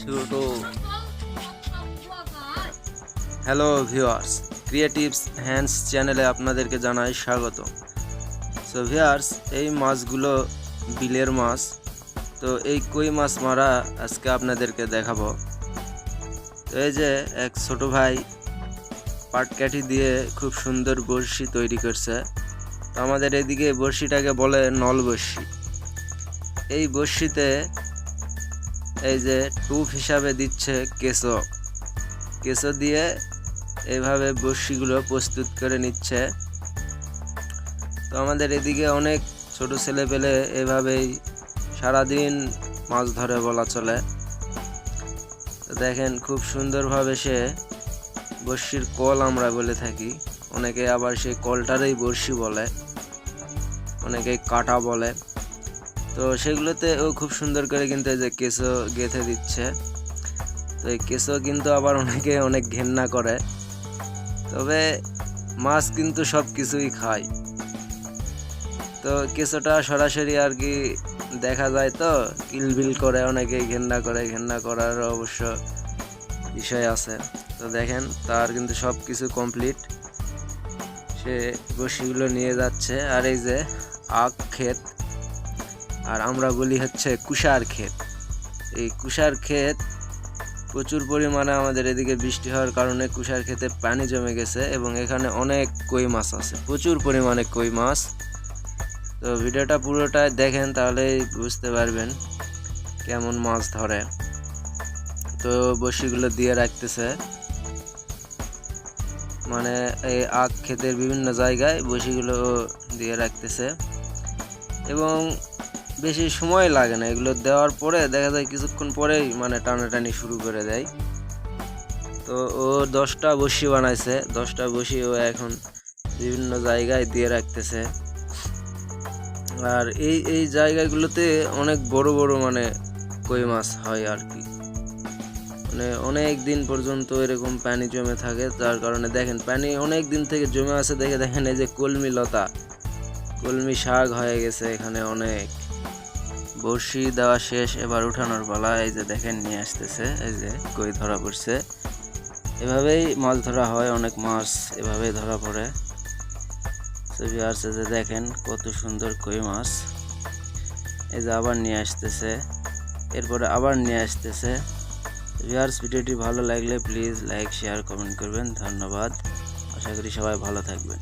ছোট। Hello viewers creatives hands চ্যানেলে আপনাদেরকে জানাই স্বাগত। সো ভিউয়ার্স এই মাছগুলো বিলের মাছ। তো এই কই মাছ মারা আজকে আপনাদেরকে দেখাবো। তো এই যে এক ছোট ভাই পাটকাঠি দিয়ে খুব সুন্দর বড়শি তৈরি করছে। তো আমাদের এদিকে বড়শিটাকে বলে নল বড়শি। এই বড়শিতে এই যে টুপ হিসাবে দিচ্ছে কেঁচো। কেঁচো দিয়ে এইভাবে বড়শিগুলো প্রস্তুত করে নিচ্ছে। তো আমাদের এদিকে অনেক ছোট ছেলে পেলে এভাবেই সারাদিন মাছ ধরে বলা চলে। দেখেন খুব সুন্দরভাবে সে বড়শির কল আমরা বলে থাকি। অনেকে আবার সেই কলটারই বড়শি বলে। অনেকে কাটা বলে। তো সেগুলোতে ও খুব সুন্দর করে কিন্তু এই যে কেঁচো গেঁথে দিচ্ছে। তো এই কেঁচো কিন্তু আবার অনেকে অনেক ঘেন্না করে। তবে মাছ কিন্তু সব কিছুই খায়। তো কেঁচোটা সরাসরি আর কি দেখা যায় তো, কিলবিল করে অনেকে ঘেন্না করে। ঘেন্না করার অবশ্য বিষয় আছে। তো দেখেন, তার কিন্তু সব কিছু কমপ্লিট সে বসিগুলো নিয়ে যাচ্ছে, আর এই যে আখ ক্ষেত, আর আমরা বলি হচ্ছে কুষার ক্ষেত। এই কুষার ক্ষেত প্রচুর পরিমাণে আমাদের এদিকে বৃষ্টি হওয়ার কারণে কুষার ক্ষেতে পানি জমে গেছে এবং এখানে অনেক কই মাছ আছে, প্রচুর পরিমাণে কই মাছ। তো ভিডিওটা পুরোটাই দেখেন, তাহলেই বুঝতে পারবেন কেমন মাছ ধরে। তো বসিগুলো দিয়ে রাখতেছে। মানে এই আখ ক্ষেতের বিভিন্ন জায়গায় বসিগুলো দিয়ে রাখতেছে। এবং বেশি সময় লাগে না, এগুলো দেওয়ার পরে দেখা যায় কিছুক্ষণ পরেই মানে টানাটানি শুরু করে দেয়। তো ও দশটা বসি বানাইছে, দশটা বসি ও এখন বিভিন্ন জায়গায় দিয়ে রাখতেছে। আর এই এই জায়গাগুলোতে অনেক বড় বড় মানে কই মাছ হয় আর কি। মানে অনেক দিন পর্যন্ত এরকম পানি জমে থাকে, যার কারণে দেখেন পানি অনেক দিন থেকে জমে আছে দেখে দেখেন এই যে কলমি লতা, কলমি শাক হয়ে গেছে এখানে অনেক। বড়শি দেওয়া শেষ, এবার উঠানোর পালা, এই যে দেখেন নিয়ে আসতেছে, এই যে কই ধরা পড়ছে। এভাবেই মাছ ধরা হয়, অনেক মাছ এভাবেই ধরা পড়ে। ছবি আসছে যে দেখেন কত সুন্দর কই মাছ। এই যে আবার নিয়ে আসতেছে, এরপরে আবার নিয়ে আসতেছে। ভিউয়ার্স, ভিডিওটি ভালো লাগলে প্লিজ লাইক, শেয়ার, কমেন্ট করবেন। ধন্যবাদ। আশা করি সবাই ভালো থাকবেন।